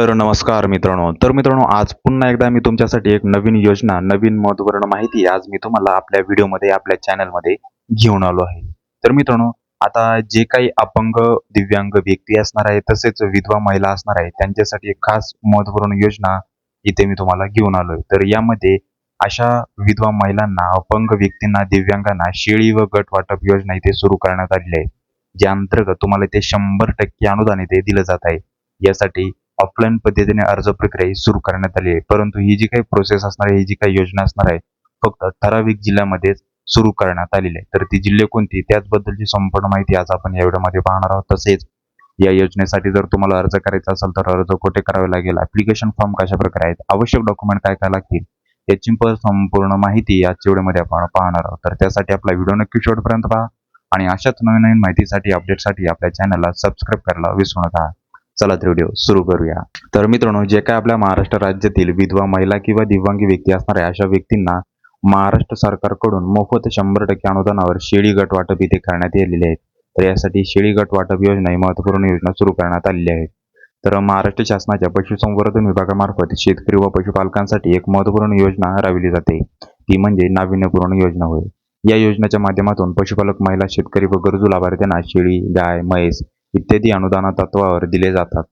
तर नमस्कार मित्रांनो. तर मित्रांनो आज पुन्हा एकदा मी तुमच्यासाठी एक नवीन योजना नवीन महत्त्वपूर्ण माहिती आज मी तुम्हाला आपल्या व्हिडिओमध्ये आपल्या चॅनलमध्ये घेऊन आलो आहे. तर मित्रांनो आता जे काही अपंग दिव्यांग व्यक्ती असणार आहे तसेच विधवा महिला असणार आहे त्यांच्यासाठी एक खास महत्त्वपूर्ण योजना इथे मी तुम्हाला घेऊन आलोय. तर यामध्ये अशा विधवा महिलांना अपंग व्यक्तींना दिव्यांगांना शेळी व गट वाटप योजना इथे सुरू करण्यात आलेली आहे. ज्या अंतर्गत तुम्हाला इथे शंभर टक्के अनुदान इथे दिलं जात आहे. यासाठी ऑफलाईन पद्धतीने अर्ज प्रक्रिया ही सुरू करण्यात आली आहे. परंतु ही जी काही प्रोसेस असणार आहे ही जी काही योजना असणार आहे फक्त ठराविक जिल्ह्यामध्येच सुरू करण्यात आलेली आहे. तर ती जिल्हे कोणती? त्याचबद्दलची संपूर्ण माहिती आज आपण या व्हिडिओमध्ये पाहणार आहोत. तसेच या योजनेसाठी जर तुम्हाला अर्ज करायचा असेल तर अर्ज कुठे करावे लागेल? ऍप्लिकेशन फॉर्म कशा प्रकारे आहेत? आवश्यक डॉक्युमेंट काय काय लागतील? याची पण संपूर्ण माहिती आजच्या व्हिडिओमध्ये आपण पाहणार आहोत. तर त्यासाठी आपला व्हिडिओ नक्की शेवटपर्यंत पहा. आणि अशाच नवीन नवीन माहितीसाठी अपडेटसाठी आपल्या चॅनलला सबस्क्राईब करायला विसरू नका. चला तर व्हिडिओ सुरू करूया. तर मित्रांनो जे काय आपल्या महाराष्ट्र राज्यातील विधवा महिला किंवा दिव्यांगी व्यक्ती असणाऱ्या अशा व्यक्तींना महाराष्ट्र सरकारकडून मोफत शंभर टक्के अनुदानावर शेळी गट वाटप इथे करण्यात आलेले आहेत. तर यासाठी शेळी गट वाटप योजना ही महत्त्वपूर्ण योजना सुरू करण्यात आलेली आहे. तर महाराष्ट्र शासनाच्या पशुसंवर्धन विभागामार्फत शेतकरी व पशुपालकांसाठी एक महत्त्वपूर्ण योजना राबविली जाते. ती म्हणजे नाविन्यपूर्ण योजना होय. या योजनेच्या माध्यमातून पशुपालक महिला शेतकरी व गरजू लाभार्थ्यांना शेळी गाय म्हैस इत्यादी अनुदान तत्वावर दिले जातात.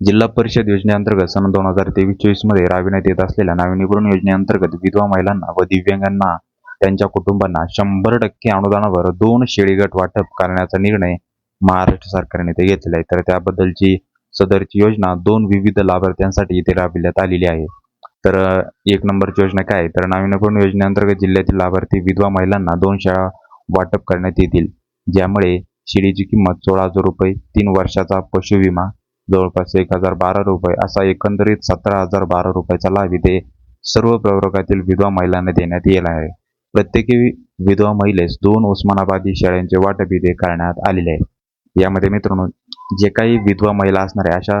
जिल्हा परिषद योजनेअंतर्गत सन दोन हजार तेवीस चोवीसमध्ये राबविण्यात येत असलेल्या नाविन्यपूर्ण योजनेअंतर्गत विधवा महिलांना व दिव्यांगांना त्यांच्या कुटुंबांना शंभर टक्के अनुदानावर दोन शेळीगट वाटप करण्याचा निर्णय महाराष्ट्र सरकारने ते घेतलेला आहे तर त्याबद्दलची सदरची योजना दोन विविध लाभार्थ्यांसाठी इथे राबविण्यात आलेली आहे. तर एक नंबरची योजना काय आहे? तर नाविन्यपूर्ण योजनेअंतर्गत जिल्ह्यातील लाभार्थी विधवा महिलांना दोन शाळा वाटप करण्यात येतील. ज्यामुळे शेळीची किंमत सोळा हजार रुपये तीन वर्षाचा पशु विमा जवळपास एक हजार बारा रुपये असा एकंदरीत सतरा हजार बारा रुपयाचा लाभ इथे सर्व प्रवर्गातील विधवा महिलांना देण्यात येणार आहे. प्रत्येकी विधवा महिलेस दोन उस्मानाबादी शाळांचे वाटप इथे करण्यात आलेले आहे. यामध्ये मित्रांनो जे काही विधवा महिला असणार आहे अशा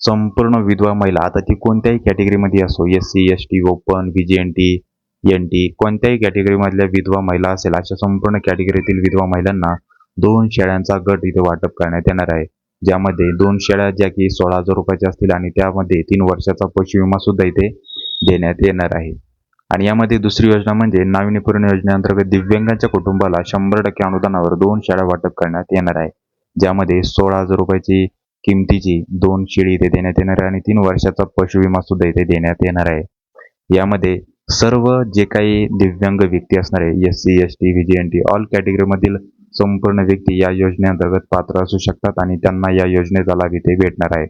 संपूर्ण विधवा महिला आता ती कोणत्याही कॅटेगरीमध्ये असो S C S T open V J N T N T कोणत्याही कॅटेगरीमधल्या विधवा महिला असेल अशा संपूर्ण कॅटेगरीतील विधवा महिलांना दोन शेळ्यांचा गट इथे वाटप करण्यात येणार आहे. ज्यामध्ये दोन शेळ्या ज्या की सोळा हजार रुपयाच्या असतील आणि त्यामध्ये तीन वर्षाचा पशु विमा सुद्धा इथे देण्यात येणार आहे. आणि यामध्ये दुसरी योजना म्हणजे नाविन्यपूर्ण योजनेअंतर्गत दिव्यांगांच्या कुटुंबाला शंभर टक्के अनुदानावर दोन शेळ्या वाटप करण्यात येणार आहे. ज्यामध्ये सोळा हजार रुपयाची किमतीची दोन शेळी इथे देण्यात येणार आहे आणि तीन वर्षाचा पशु विमा सुद्धा इथे देण्यात येणार आहे. यामध्ये सर्व जे काही दिव्यांग व्यक्ती असणार आहे S C S T V G N T all कॅटेगरीमधील संपूर्ण व्यक्ती या योजनेअंतर्गत पात्र असू शकतात आणि त्यांना या योजनेचा लाभ इथे भेटणार आहे.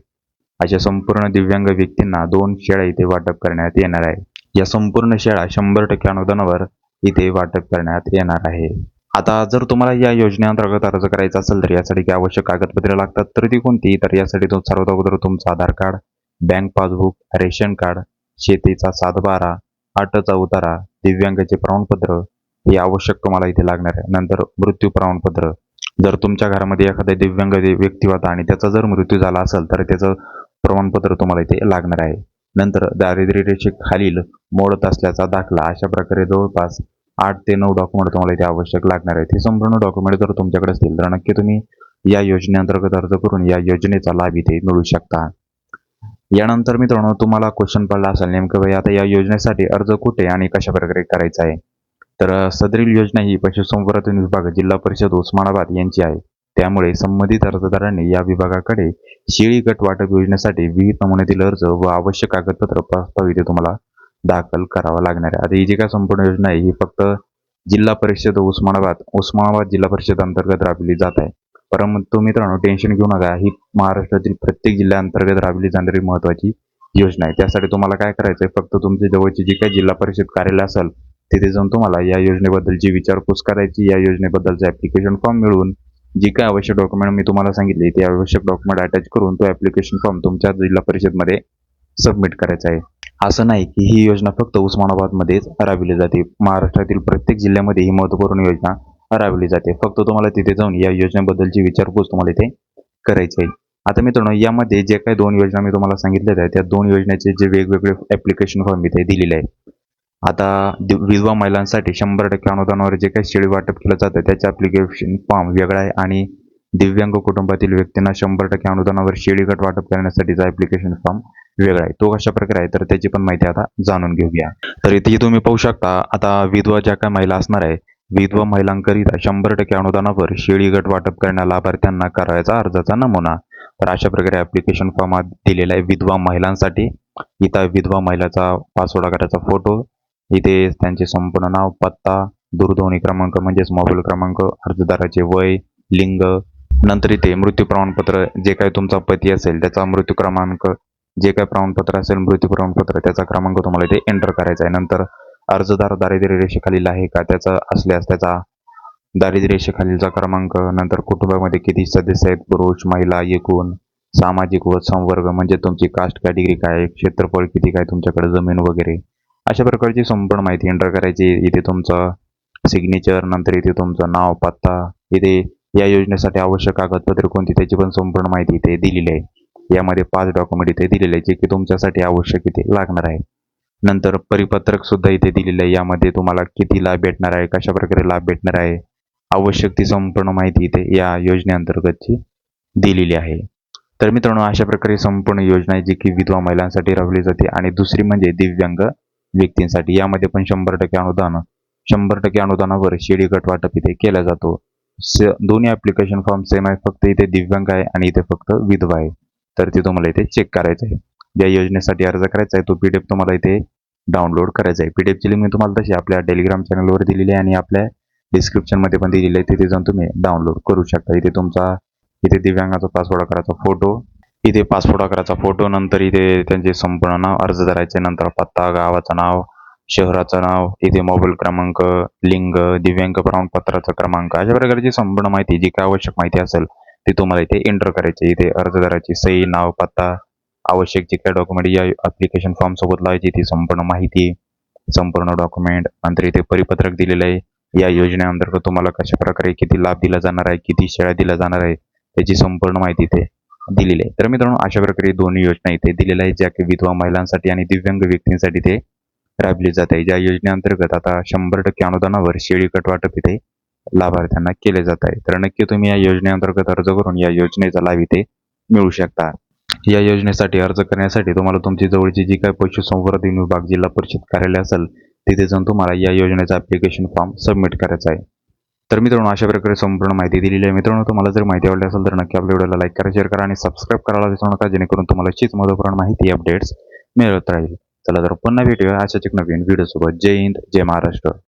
अशा संपूर्ण दिव्यांग व्यक्तींना दोन शेळ्या इथे वाटप करण्यात येणार आहे. या संपूर्ण शेळा शंभर टक्के अनुदानावर इथे वाटप करण्यात येणार आहे. आता जर तुम्हाला या योजनेअंतर्गत अर्ज करायचा असेल तर यासाठी काही आवश्यक कागदपत्रे लागतात तर ती कोणती? तर यासाठी तो सर्वात अगोदर तुमचं Aadhaar card bank passbook ration card शेतीचा सातबारा आटचा उतारा दिव्यांगाचे प्रमाणपत्र हे आवश्यक तुम्हाला इथे लागणार आहे. नंतर मृत्यू प्रमाणपत्र. जर तुमच्या घरामध्ये एखादा दिव्यांग व्यक्ती होता आणि त्याचा जर मृत्यू झाला असेल तर त्याचं प्रमाणपत्र तुम्हाला इथे लागणार आहे. नंतर दारिद्र्य रेषेखालील मोडत असल्याचा दाखला. अशा प्रकारे जवळपास आठ ते नऊ डॉक्युमेंट तुम्हाला इथे आवश्यक लागणार आहेत. हे संपूर्ण डॉक्युमेंट जर तुमच्याकडे असतील तर नक्की तुम्ही या योजनेअंतर्गत अर्ज करून या योजनेचा लाभ इथे मिळू शकता. यानंतर मित्रांनो तुम्हाला क्वेश्चन पडला असेल नेमकं भाई आता या योजनेसाठी अर्ज कुठे आणि कशा प्रकारे करायचा आहे? तर सदरील योजना ही पशुसंवर्धन विभाग जिल्हा परिषद उस्मानाबाद यांची आहे. त्यामुळे संबंधित अर्जदारांनी या विभागाकडे शेळी गट वाटप योजनेसाठी विविध नमुन्यातील अर्ज व आवश्यक कागदपत्र प्रस्तावित तुम्हाला दाखल करावा लागणार आहे. आता ही जी काय संपूर्ण योजना आहे ही फक्त जिल्हा परिषद उस्मानाबाद उस्मानाबाद जिल्हा परिषद अंतर्गत राबविली जात आहे. परंतु मित्रांनो टेन्शन घेऊ नका. ही महाराष्ट्रातील प्रत्येक जिल्ह्याअंतर्गत राबविली जाणारी महत्वाची योजना आहे. त्यासाठी तुम्हाला काय करायचं आहे फक्त तुमच्या जवळची जी काही जिल्हा परिषद कार्यालय असेल तिथे जाऊन तुम्हाला या योजनेबद्दलची विचारपूस करायची या योजनेबद्दलचं ॲप्लिकेशन फॉर्म मिळवून जी काय आवश्यक डॉक्युमेंट मी तुम्हाला सांगितले ते आवश्यक डॉक्युमेंट अटॅच करून तो ॲप्लिकेशन फॉर्म तुमच्या जिल्हा परिषदमध्ये सबमिट करायचा आहे. असं नाही की ही योजना फक्त उस्मानाबादमध्येच राबविली जाते. महाराष्ट्रातील प्रत्येक जिल्ह्यामध्ये ही महत्त्वपूर्ण योजना राबविली जाते. फक्त तुम्हाला तिथे जाऊन या योजनेबद्दलची विचारपूस तुम्हाला इथे करायची आहे. आता मित्रांनो यामध्ये जे काही दोन योजना मी तुम्हाला सांगितल्या आहेत त्या दोन योजनेचे जे वेगवेगळे ॲप्लिकेशन फॉर्म इथे दिलेले आहे आता दि- विधवा महिलांसाठी शंभर टक्के अनुदानावर जे काही शेळी वाटप केलं जातं त्याचे ऍप्लिकेशन फॉर्म वेगळा आहे आणि दिव्यांग कुटुंबातील व्यक्तींना शंभर टक्के अनुदानावर शेळी गट वाटप करण्यासाठीचा ऍप्लिकेशन फॉर्म वेगळा आहे. तो कशा प्रकारे आहे तर त्याची पण माहिती आता जाणून घेऊया. तर इथे तुम्ही पाहू शकता आता विधवा ज्या काही महिला असणार आहे विधवा महिलांकरिता शंभर टक्के अनुदानावर शेळी गट वाटप करण्या लाभार्थ्यांना करायचा अर्जाचा नमुना. तर अशा प्रकारे ऍप्लिकेशन फॉर्म दिलेला आहे विधवा महिलांसाठी. इथं विधवा महिलाचा पासवर्ड आकाराचा फोटो इथे त्यांचे संपूर्ण नाव पत्ता दूरध्वनी क्रमांक म्हणजेच मोबाईल क्रमांक अर्जदाराचे वय लिंग. नंतर इथे मृत्यू प्रमाणपत्र जे काही तुमचा पती असेल त्याचा मृत्यू क्रमांक जे काही प्रमाणपत्र असेल मृत्यू प्रमाणपत्र त्याचा क्रमांक तुम्हाला इथे एंटर करायचा आहे. नंतर अर्जदार दारिद्र्य रेषेखालील आहे का? त्याचा असल्यास त्याचा दारिद्र्य रेषेखालीलचा क्रमांक नंतर कुटुंबामध्ये किती सदस्य आहेत? पुरुष महिला एकूण सामाजिक व संवर्ग म्हणजे तुमची कास्ट कॅटेगरी काय आहे, क्षेत्रफळ किती काय? तुमच्याकडे जमीन वगैरे. अशा प्रकारची संपूर्ण माहिती एंटर करायची. इथे तुमचं सिग्नेचर नंतर इथे तुमचं नाव पत्ता इथे या योजनेसाठी आवश्यक कागदपत्रे कोणती त्याची पण संपूर्ण माहिती इथे दिलेली आहे. यामध्ये पाच डॉक्युमेंट इथे दिलेले आहे जे की तुमच्यासाठी आवश्यक इथे लागणार आहे. नंतर परिपत्रक सुद्धा इथे दिलेलं आहे. यामध्ये तुम्हाला किती लाभ भेटणार आहे कशा प्रकारे लाभ भेटणार आहे आवश्यक ती संपूर्ण माहिती इथे या योजनेअंतर्गतची दिलेली आहे. तर मित्रांनो अशा प्रकारे संपूर्ण योजना आहे जी की विधवा महिलांसाठी राबवली जाते. आणि दुसरी म्हणजे दिव्यांग व्यक्तींसाठी. यामध्ये पण शंभर टक्के अनुदान शंभर टक्के अनुदानावर शेडी गट वाटप इथे केला जातो. दोन्ही ऍप्लिकेशन फॉर्म सेम आहे फक्त इथे दिव्यांग आहे आणि इथे फक्त विधवा आहे. तर ते तुम्हाला इथे चेक करायचं आहे. ज्या योजनेसाठी अर्ज करायचा आहे तो पी डी एफ तुम्हाला इथे डाउनलोड करायचा आहे. पी डी एफची लिंक मी तुम्हाला तशी आपल्या टेलिग्राम चॅनलवर दिलेली आहे आणि आपल्या डिस्क्रिप्शनमध्ये पण दिलेली आहे. तिथे जाऊन तुम्ही डाउनलोड करू शकता. इथे तुमचा इथे दिव्यांगाचा पासवर्ड करायचा फोटो इथे पासपोर्ट आकाराचा फोटो नंतर इथे त्यांचे संपूर्ण नाव अर्ज धरायचे नंतर पत्ता गावाचं नाव शहराचं नाव इथे मोबाईल क्रमांक लिंग दिव्यांग प्रमाणपत्राचा क्रमांक अशा प्रकारची संपूर्ण माहिती जी काय आवश्यक माहिती असेल ती तुम्हाला इथे एंटर करायची इथे अर्जदाराची सही नाव पत्ता आवश्यक जे काय डॉक्युमेंट या ऍप्लिकेशन फॉर्म सोबत लावायची ती संपूर्ण माहिती संपूर्ण डॉक्युमेंट नंतर इथे परिपत्रक दिलेलं आहे. या योजनेअंतर्गत तुम्हाला कशा प्रकारे किती लाभ दिला जाणार आहे किती शेळ्या दिल्या जाणार आहे त्याची संपूर्ण माहिती इथे दिलेली आहे तर मित्रांनो अशा प्रकारे दोन्ही योजना इथे दिलेल्या आहेत ज्या की विधवा महिलांसाठी आणि दिव्यांग व्यक्तींसाठी ते राबली जात आहे. ज्या योजनेअंतर्गत आता शंभर टक्के अनुदानावर शेळी कटवाटप इथे लाभार्थ्यांना केले जात आहे. तर नक्की तुम्ही या योजनेअंतर्गत अर्ज करून या योजनेचा लाभ इथे मिळू शकता. या योजनेसाठी अर्ज करण्यासाठी तुम्हाला तुमची जवळची जी काही पशुसंवर्धन विभाग जिल्हा परिषद कार्यालय असेल तिथे जाऊन तुम्हाला या योजनेचा अप्लिकेशन फॉर्म सबमिट करायचा आहे. तर मित्रांनो अशा प्रकारे संपूर्ण माहिती दिलेली आहे. मित्रांनो तुम्हाला जर माहिती आवडली असेल तर नक्की आपल्या व्हिडिओला लाईक करा शेअर करा आणि सबस्क्राईब करायला विसरू नका जेणेकरून तुम्हाला अशीच महत्त्वपूर्ण माहिती अपडेट्स मिळत राहील. चला तर पुन्हा भेटूया अशाच एक नवीन व्हिडिओसोबत जय हिंद जय महाराष्ट्र.